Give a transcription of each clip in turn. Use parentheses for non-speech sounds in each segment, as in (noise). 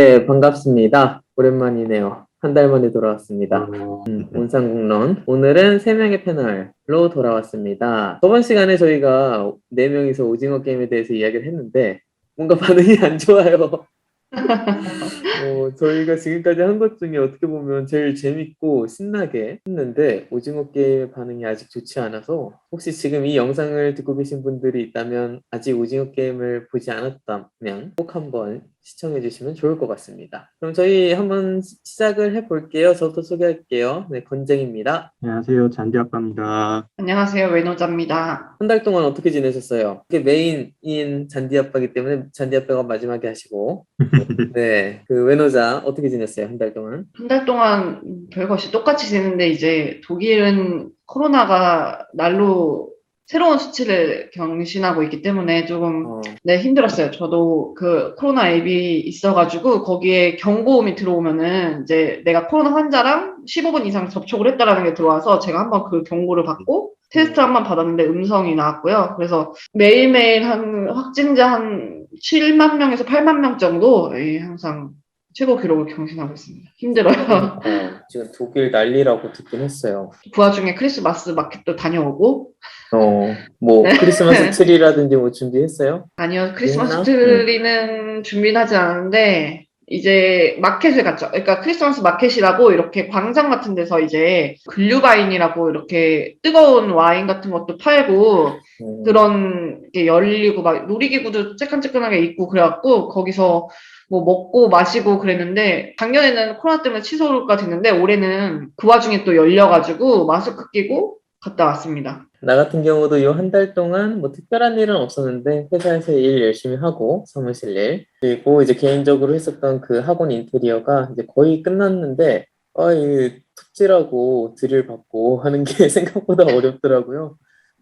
네, 반갑습니다. 오랜만이네요. 한 달 만에 돌아왔습니다. 어, 음, 온상국론. 오늘은 세명의 패널로 돌아왔습니다. 저번 시간에 저희가 네명이서 오징어 게임에 대해서 이야기를 했는데, 뭔가 (laughs) 반응이 안 좋아요. 어, 저희가 지금까지 한 것 중에 어떻게 보면 제일 재밌고 신나게 했는데, 오징어 게임의 반응이 아직 좋지 않아서, 혹시 지금 이 영상을 듣고 계신 분들이 있다면, 아직 오징어 게임을 보지 않았다면, 꼭 한번 시청해 주시면 좋을 것 같습니다. 그럼 저희 한번 시- 시작을 해 볼게요. 저부터 소개할게요. 네, 건쟁입니다. 안녕하세요. 잔디아빠입니다. 안녕하세요. 외노자입니다. 한 달 동안 어떻게 지내셨어요? 이게 메인인 잔디 아빠기 때문에 잔디 아빠가 마지막에 하시고, (laughs) 네, 그 외노자 어떻게 지냈어요? 한 달 동안? 한 달 동안 별거 없이 똑같이 지냈는데 이제 독일은 코로나가 날로 새로운 수치를 경신하고 있기 때문에 조금 어, 네, 힘들었어요. 저도 그 코로나 앱이 있어가지고 거기에 경고음이 들어오면은 이제 내가 코로나 환자랑 15분 이상 접촉을 했다라는 게 들어와서 제가 한번 그 경고를 받고 테스트 한 번 받았는데 음성이 나왔고요. 그래서 매일매일 한 확진자 한 7만 명에서 8만 명 정도 예, 항상 최고 기록을 경신하고 있습니다. 힘들어요. 어, 지금 독일 난리라고 듣긴 했어요. 그 와중에 크리스마스 마켓도 다녀오고 어, 뭐 크리스마스 (laughs) 트리라든지 뭐 준비했어요? 아니요, 크리스마스 있나? 트리는 준비는 하지 않았는데, 이제 마켓을 갔죠. 그러니까 크리스마스 마켓이라고 이렇게 광장 같은 데서 이제 글류바인이라고 이렇게 뜨거운 와인 같은 것도 팔고, 음, 그런 게 열리고 막 놀이기구도 쬐끈쬐끈하게 있고 그래갖고, 거기서 뭐 먹고 마시고 그랬는데, 작년에는 코로나 때문에 취소가 됐는데, 올해는 그 와중에 또 열려가지고, 마스크 끼고 갔다 왔습니다. 나 같은 경우도 이 한 달 동안 뭐 특별한 일은 없었는데 회사에서 일 열심히 하고 사무실 일 그리고 이제 개인적으로 했었던 그 학원 인테리어가 이제 거의 끝났는데 아, 이 톱질하고 드릴 받고 (laughs) 하는 게 생각보다 어렵더라고요.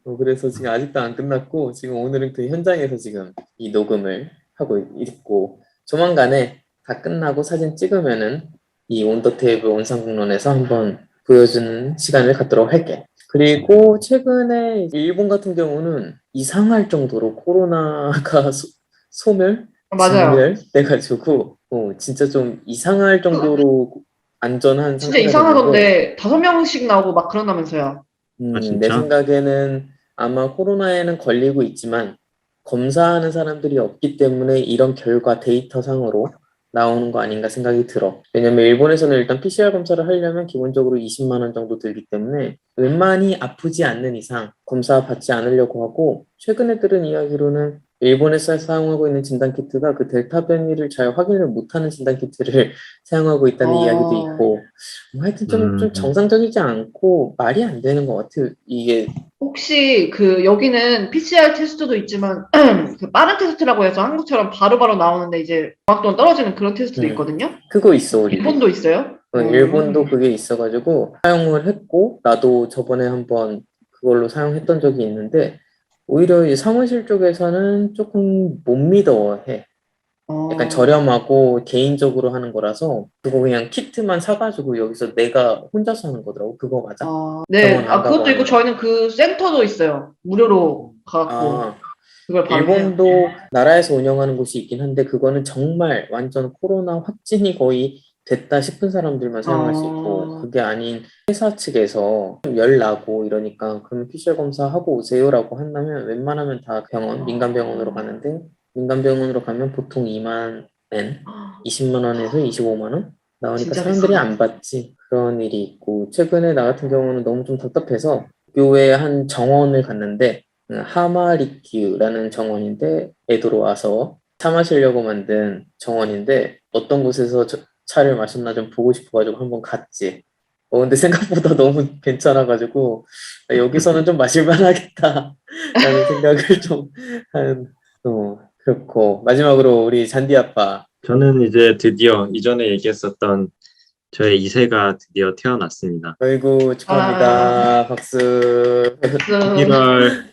어, 그래서 지금 아직도 안 끝났고 지금 오늘은 그 현장에서 지금 이 녹음을 하고 있고 조만간에 다 끝나고 사진 찍으면은 이 온더테이블 온상국론에서 한번 보여주는 시간을 갖도록 할게. 그리고 최근에 일본 같은 경우는 이상할 정도로 코로나가 소, 소멸? 맞아요. 진멸 돼가지고 어, 진짜 좀 이상할 정도로 안전한 진짜 이상하던데, 다섯 명씩 나오고 막 그런다면서요. 음, 아, 진짜? 내 생각에는 아마 코로나에는 걸리고 있지만 검사하는 사람들이 없기 때문에 이런 결과 데이터상으로 나오는 거 아닌가 생각이 들어. 왜냐면 일본에서는 일단 PCR 검사를 하려면 기본적으로 20만 원 정도 들기 때문에 웬만히 아프지 않는 이상 검사 받지 않으려고 하고 최근에 들은 이야기로는 일본에서 사용하고 있는 진단 키트가 그 델타 변이를 잘 확인을 못하는 진단 키트를 (laughs) 사용하고 있다는 어. 이야기도 있고 뭐 하여튼 좀, 좀 음. 정상적이지 않고 말이 안 되는 것 같아요. 이게 혹시 그 여기는 PCR 테스트도 있지만 (clears throat) 그 빠른 테스트라고 해서 한국처럼 바로바로 나오는데 이제 정확도는 떨어지는 그런 테스트도 음. 있거든요. 그거 있어 우리. 일본도 있어요? 어, 음. 일본도 그게 있어가지고 사용을 했고 나도 저번에 한번 그걸로 사용했던 적이 있는데 오히려 이 사무실 쪽에서는 조금 못 믿어해. 어. 약간 저렴하고 개인적으로 하는 거라서 그거 그냥 키트만 사가지고 여기서 내가 혼자서 하는 거더라고. 그거 맞아? 어, 네, 병원 아 안 그것도 가고 있고 저희는 그 센터도 있어요. 무료로 가갖고 아, 그걸. 일본도 나라에서 운영하는 곳이 있긴 한데 그거는 정말 완전 코로나 확진이 거의 됐다 싶은 사람들만 사용할 수 있고 어. 그게 아닌 회사 측에서 좀열 나고 이러니까 그럼 PCR 검사 하고 오세요라고 한다면 웬만하면 다 병원 민간 병원으로 가는데 민간 병원으로 가면 보통 2만 엔 20만 원에서 25만 원 나오니까 사람들이. 안 받지 그런 일이 있고 최근에 나 같은 경우는 너무 좀 답답해서 교회 한 정원을 갔는데 음, 하마리큐라는 정원인데 애도로 와서 차 마시려고 만든 정원인데 어떤 곳에서 저- 차를 마셨나 좀 보고 싶어가지고 한번 갔지. 어 근데 생각보다 너무 (laughs) 괜찮아가지고 아, 여기서는 좀 마실만 하겠다. (laughs) 라는 생각을 좀 한 어, 그렇고. 마지막으로 우리 잔디 아빠. 저는 이제 드디어 이전에 얘기했었던 저의 2세가 드디어 태어났습니다. 아이고 축하합니다. 박수. 그 11월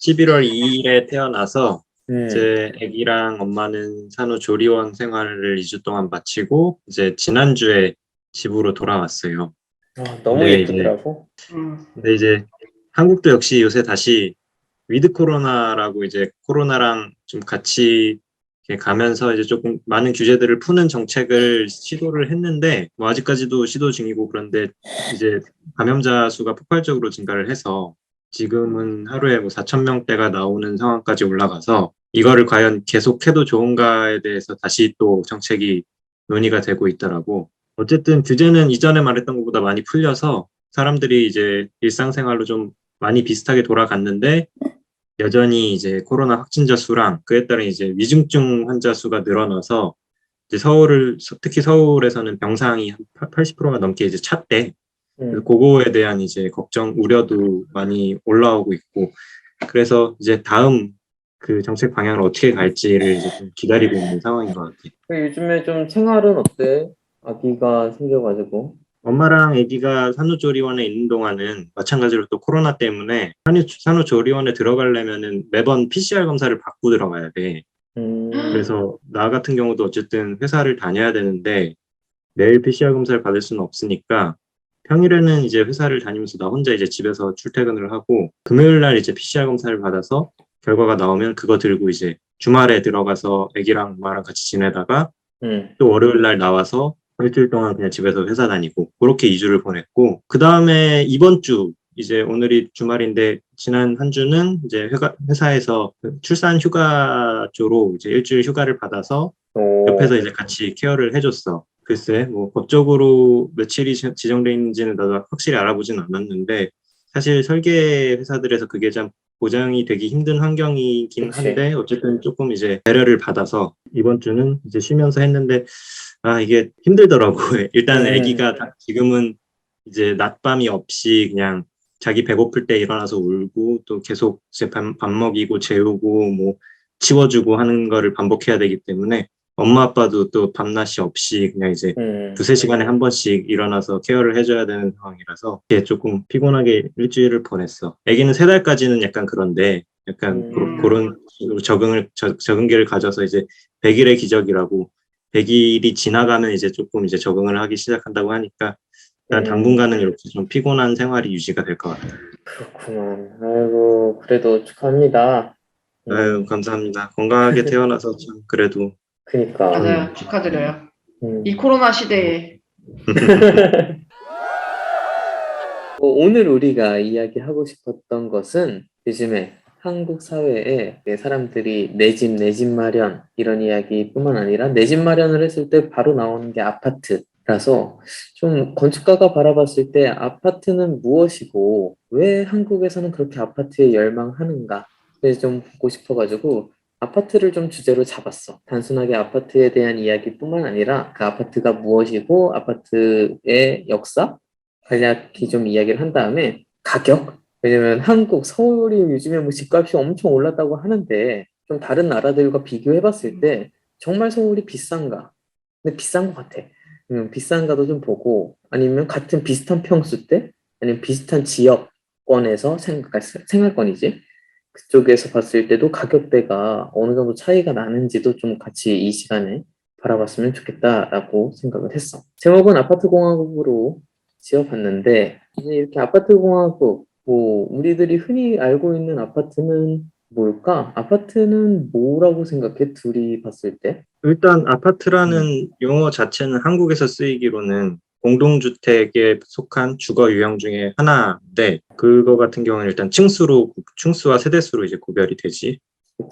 11월 2일에 태어나서 음, 제 아기랑 엄마는 산후조리원 생활을 2주 동안 마치고 이제 지난주에 집으로 돌아왔어요. 아, 너무 네, 예쁘더라고 음, 근데 이제 한국도 역시 요새 다시 위드 코로나라고 이제 코로나랑 좀 같이 가면서 이제 조금 많은 규제들을 푸는 정책을 시도를 했는데 뭐 아직까지도 시도 중이고 그런데 이제 감염자 수가 폭발적으로 증가를 해서 지금은 하루에 뭐 4천 명대가 나오는 상황까지 올라가서 이거를 과연 계속해도 좋은가에 대해서 다시 또 정책이 논의가 되고 있더라고. 어쨌든 규제는 이전에 말했던 것보다 많이 풀려서 사람들이 이제 일상생활로 좀 많이 비슷하게 돌아갔는데 여전히 이제 코로나 확진자 수랑 그에 따른 이제 위중증 환자 수가 늘어나서 이제 서울을 특히 서울에서는 병상이 한 80%가 넘게 이제 찼대. 음. 그거에 대한 이제 걱정, 우려도 많이 올라오고 있고, 그래서 이제 다음 그 정책 방향을 어떻게 갈지를 이제 좀 기다리고 있는 상황인 것 같아. 그 요즘에 좀 생활은 어때? 아기가 생겨가지고. 엄마랑 아기가 산후조리원에 있는 동안은 마찬가지로 또 코로나 때문에 산후- 산후조리원에 들어가려면은 매번 PCR 검사를 받고 들어가야 돼. 음, 그래서 나 같은 경우도 어쨌든 회사를 다녀야 되는데 매일 PCR 검사를 받을 수는 없으니까 평일에는 이제 회사를 다니면서 나 혼자 이제 집에서 출퇴근을 하고 금요일 날 이제 PCR 검사를 받아서 결과가 나오면 그거 들고 이제 주말에 들어가서 아기랑 엄마랑 같이 지내다가 음, 또 월요일 날 나와서 일주일 동안 그냥 집에서 회사 다니고 그렇게 2주를 보냈고 그 다음에 이번 주 이제 오늘이 주말인데 지난 한 주는 이제 회가, 회사에서 그 출산 휴가조로 이제 일주일 휴가를 받아서 오, 옆에서 이제 같이 케어를 해줬어. 글쎄 뭐 법적으로 며칠이 지- 지정돼 있는지는 나도 확실히 알아보진 않았는데 사실 설계 회사들에서 그게 좀 보장이 되기 힘든 환경이긴 그치. 한데 어쨌든 조금 이제 배려를 받아서 이번 주는 이제 쉬면서 했는데 아 이게 힘들더라고. (laughs) 일단 음. 아기가 다- 지금은 이제 낮밤이 없이 그냥 자기 배고플 때 일어나서 울고 또 계속 밥, 밥 먹이고 재우고 뭐 치워주고 하는 거를 반복해야 되기 때문에 엄마 아빠도 또 밤낮이 없이 그냥 이제 음, 두세 시간에 한 번씩 일어나서 케어를 해줘야 되는 상황이라서 이게 조금 피곤하게 일주일을 보냈어. 아기는 세 달까지는 약간 그런데 약간 음. 그런- 적응을 적, 적응기를 가져서 이제 100일의 기적이라고 100일이 지나가면 이제 조금 이제 적응을 하기 시작한다고 하니까 일단 음. 당분간은 이렇게 좀 피곤한 생활이 유지가 될 것 같아요. 그렇구만. 아이고, 그래도 축하합니다. 음, 아유 감사합니다. 건강하게 (laughs) 태어나서 참 그래도 그니까. 맞아요. 축하드려요. 음. 이 코로나 시대에 (laughs) 어, 오늘 우리가 이야기하고 싶었던 것은 요즘에 한국 사회에 사람들이 내 집, 내 집 마련 이런 이야기뿐만 아니라 내 집 마련을 했을 때 바로 나오는 게 아파트라서 좀 건축가가 바라봤을 때 아파트는 무엇이고 왜 한국에서는 그렇게 아파트에 열망하는가 그래서 좀 보고 싶어가지고 아파트를 좀 주제로 잡았어. 단순하게 아파트에 대한 이야기뿐만 아니라 그 아파트가 무엇이고 아파트의 역사 간략히 좀 이야기를 한 다음에 가격? 왜냐면 한국, 서울이 요즘에 뭐 집값이 엄청 올랐다고 하는데 좀 다른 나라들과 비교해 봤을 때 정말 서울이 비싼가? 근데 비싼 것 같아. 음, 비싼가도 좀 보고 아니면 같은 비슷한 평수 때 아니면 비슷한 지역권에서 생각, 생활권이지 그쪽에서 봤을 때도 가격대가 어느 정도 차이가 나는지도 좀 같이 이 시간에 바라봤으면 좋겠다라고 생각을 했어. 제목은 아파트 공화국으로 지어봤는데 이제 이렇게 아파트 공화국 뭐 우리들이 흔히 알고 있는 아파트는 뭘까? 아파트는 뭐라고 생각해? 둘이 봤을 때? 일단 아파트라는 용어 자체는 한국에서 쓰이기로는 공동주택에 속한 주거 유형 중에 하나인데 그거 같은 경우는 일단 층수로 층수와 세대수로 이제 구별이 되지.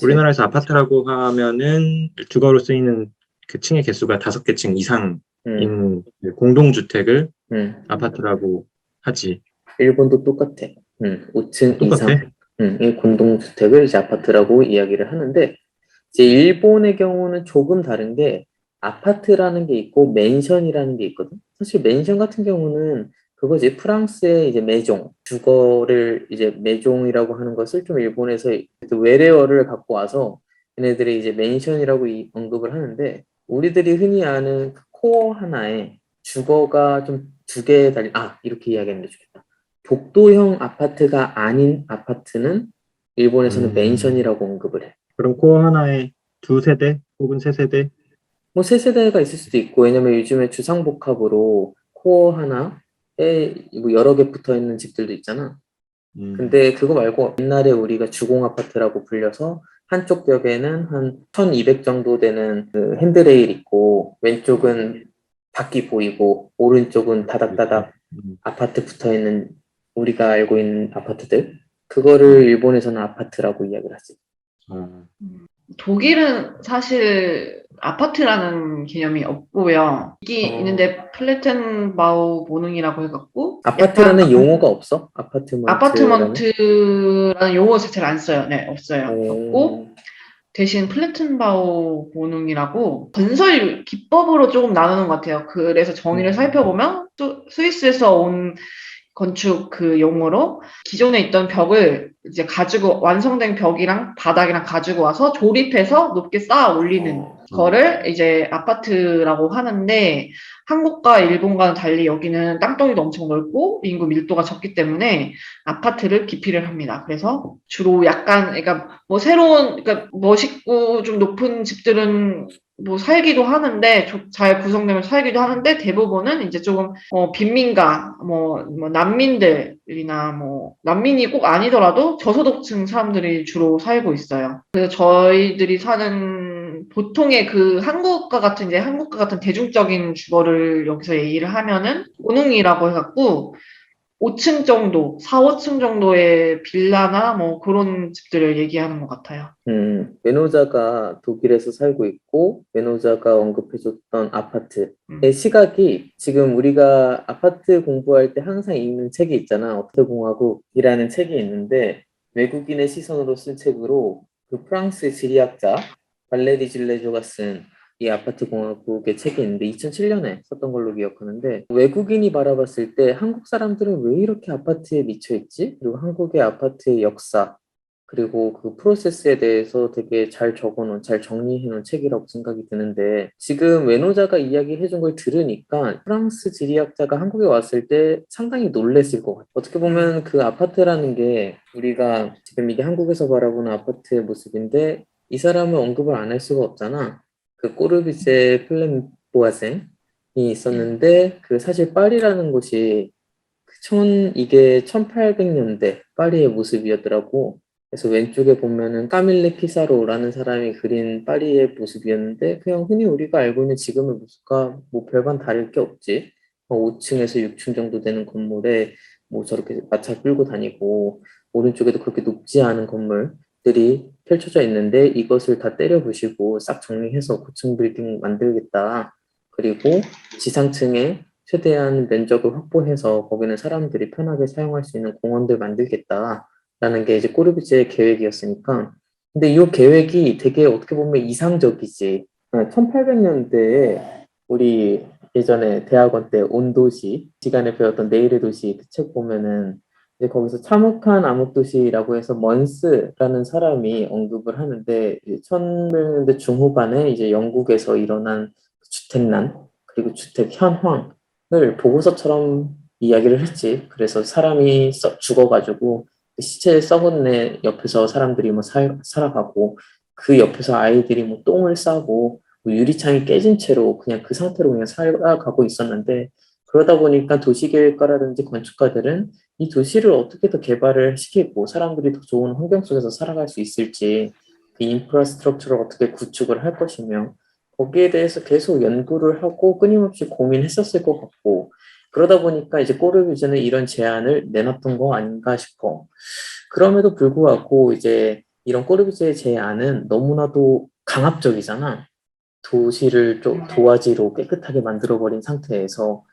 우리나라에서 아파트라고 하면은 주거로 쓰이는 그 층의 개수가 다섯 개 층 이상인 음, 공동주택을 음. 아파트라고 하지. 일본도 똑같아. 음, 5층 똑같아? 이상. 음, 이 공동주택을 이제 아파트라고 이야기를 하는데 이제 일본의 경우는 조금 다른 게 아파트라는 게 있고 맨션이라는 게 있거든. 사실 맨션 같은 경우는 그거지 프랑스의 이제 메종 주거를 이제 메종이라고 하는 것을 좀 일본에서 외래어를 갖고 와서 얘네들이 이제 맨션이라고 이- 언급을 하는데 우리들이 흔히 아는 그 코어 하나에 주거가 좀 두 개 달린 아 이렇게 이야기하는 게 좋겠다. 복도형 아파트가 아닌 아파트는 일본에서는 음. 맨션이라고 언급을 해. 그럼 코어 하나에 두 세대 혹은 세 세대 뭐 세 세대가 있을 수도 있고 왜냐면 요즘에 주상복합으로 코어 하나에 뭐 여러 개 붙어 있는 집들도 있잖아. 음, 근데 그거 말고 옛날에 우리가 주공 아파트라고 불려서 한쪽 벽에는 한 1200 정도 되는 그 핸드레일 있고 왼쪽은 밖이 보이고 오른쪽은 다닥다닥 음, 아파트 붙어 있는 우리가 알고 있는 아파트들. 그거를 일본에서는 아파트라고 이야기를 하지. 어, 독일은 사실 아파트라는 개념이 없고요. 이게 어. 있는데 플래텐바우 모능이라고 해갖고 아파트라는 약간 용어가 없어? 아파트먼트. 아파트먼트라는 용어 자체를 안 써요. 네, 없어요. 음. 없고 대신 플래튼바우 모능이라고 건설 기법으로 조금 나누는 것 같아요. 그래서 정의를 음. 살펴보면 스- 스위스에서 온 건축 그 용어로 기존에 있던 벽을 이제 가지고 완성된 벽이랑 바닥이랑 가지고 와서 조립해서 높게 쌓아 올리는 어. 거를 이제 아파트라고 하는데 한국과 일본과는 달리 여기는 땅덩이도 엄청 넓고 인구 밀도가 적기 때문에 아파트를 기피를 합니다. 그래서 주로 약간 그러니까 뭐 새로운 그러니까 멋있고 좀 높은 집들은 뭐 살기도 하는데 조- 잘 구성되면 살기도 하는데 대부분은 이제 조금 어, 빈민가 뭐, 뭐 난민들이나 뭐 난민이 꼭 아니더라도 저소득층 사람들이 주로 살고 있어요. 그래서 저희들이 사는 보통의 그 한국과 같은 이제 한국과 같은 대중적인 주거를 여기서 얘기를 하면은 고능이라고 해갖고 5층 정도, 4, 5층 정도의 빌라나 뭐 그런 집들을 얘기하는 것 같아요. 음, 메노자가 독일에서 살고 있고, 메노자가 언급해줬던 아파트의 음. 시각이 지금 우리가 아파트 공부할 때 항상 읽는 책이 있잖아. 어트공화국이라는 책이 있는데, 외국인의 시선으로 쓴 책으로 그 프랑스 지리학자 발레리 질레조가 쓴 이 아파트 공화국의 책이 있는데 2007년에 썼던 걸로 기억하는데 외국인이 바라봤을 때 한국 사람들은 왜 이렇게 아파트에 미쳐 있지? 그리고 한국의 아파트의 역사 그리고 그 프로세스에 대해서 되게 잘 적어놓은, 잘 정리해놓은 책이라고 생각이 드는데, 지금 외노자가 이야기해준 걸 들으니까 프랑스 지리학자가 한국에 왔을 때 상당히 놀랬을 것 같아요. 어떻게 보면 그 아파트라는 게 우리가 지금 이게 한국에서 바라보는 아파트의 모습인데, 이 사람을 언급을 안 할 수가 없잖아. 그 꼬르비제 플렘보아생이 있었는데, 그 사실 파리라는 곳이 그 천, 이게 1800년대 파리의 모습이었더라고. 그래서 왼쪽에 보면은 까밀레 피사로라는 사람이 그린 파리의 모습이었는데 그냥 흔히 우리가 알고 있는 지금의 모습과 뭐 별반 다를 게 없지. 5층에서 6층 정도 되는 건물에 뭐 저렇게 마차 끌고 다니고 오른쪽에도 그렇게 높지 않은 건물들이 펼쳐져 있는데 이것을 다 때려 부시고 싹 정리해서 고층 빌딩 만들겠다. 그리고 지상층에 최대한 면적을 확보해서 거기는 사람들이 편하게 사용할 수 있는 공원들 만들겠다. 라는 게 이제 꼬르비제의 계획이었으니까. 근데 이 계획이 되게 어떻게 보면 이상적이지. 1800년대에 우리 예전에 대학원 때 온 도시 시간에 배웠던 내일의 도시 그 책 보면은 이제 거기서 참혹한 암흑도시라고 해서 먼스라는 사람이 언급을 하는데 1800년대 중후반에 이제 영국에서 일어난 주택난 그리고 주택 현황을 보고서처럼 이야기를 했지. 그래서 사람이 써- 죽어가지고 그 시체 썩은 애 옆에서 사람들이 뭐 살, 살아가고 그 옆에서 아이들이 뭐 똥을 싸고 뭐 유리창이 깨진 채로 그냥 그 상태로 그냥 살아가고 있었는데 그러다 보니까 도시계획가라든지 건축가들은 이 도시를 어떻게 더 개발을 시키고 사람들이 더 좋은 환경 속에서 살아갈 수 있을지 그 인프라스트럭처를 어떻게 구축을 할 것이며 거기에 대해서 계속 연구를 하고 끊임없이 고민했었을 것 같고 그러다 보니까 이제 꼬르비즈는 이런 제안을 내놨던 거 아닌가 싶어. 그럼에도 불구하고 이제 이런 꼬르비즈의 제안은 너무나도 강압적이잖아. 도시를 좀 도화지로 깨끗하게 만들어버린 상태에서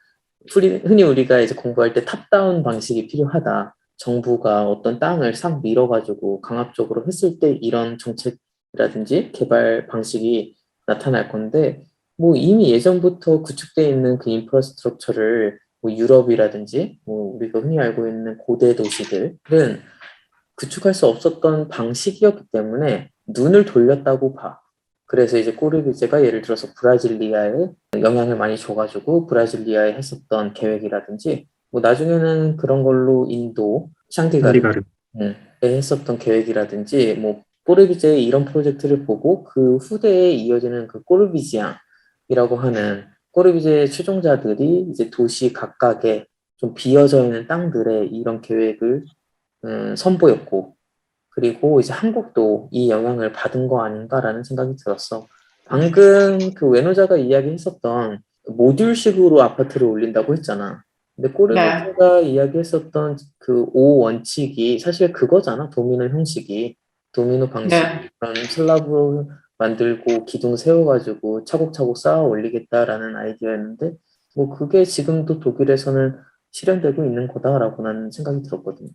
흔히 우리가 이제 공부할 때 탑다운 방식이 필요하다. 정부가 어떤 땅을 싹 밀어가지고 강압적으로 했을 때 이런 정책이라든지 개발 방식이 나타날 건데, 뭐 이미 예전부터 구축되어 있는 그 인프라스트럭처를 뭐 유럽이라든지 뭐 우리가 흔히 알고 있는 고대 도시들은 구축할 수 없었던 방식이었기 때문에 눈을 돌렸다고 봐. 그래서 이제 꼬르비제가 예를 들어서 브라질리아에 영향을 많이 줘가지고 브라질리아에 했었던 계획이라든지 뭐 나중에는 그런 걸로 인도 샹디가르 파리가르. 음, 에 했었던 계획이라든지 뭐 꼬르비제의 이런 프로젝트를 보고 그 후대에 이어지는 그 꼬르비지앙이라고 하는 꼬르비제의 추종자들이 이제 도시 각각에 좀 비어져 있는 땅들에 이런 계획을 음, 선보였고 그리고 이제 한국도 이 영향을 받은 거 아닌가라는 생각이 들었어. 방금 그 외노자가 이야기했었던 모듈식으로 아파트를 올린다고 했잖아. 근데 꼬르노트가 이야기했었던 그 오 원칙이 사실 그거잖아. 도미노 형식이. 도미노 방식. 네. 그런 슬라브 만들고 기둥 세워가지고 차곡차곡 쌓아 올리겠다라는 아이디어였는데 뭐 그게 지금도 독일에서는 실현되고 있는 거다라고 나는 생각이 들었거든.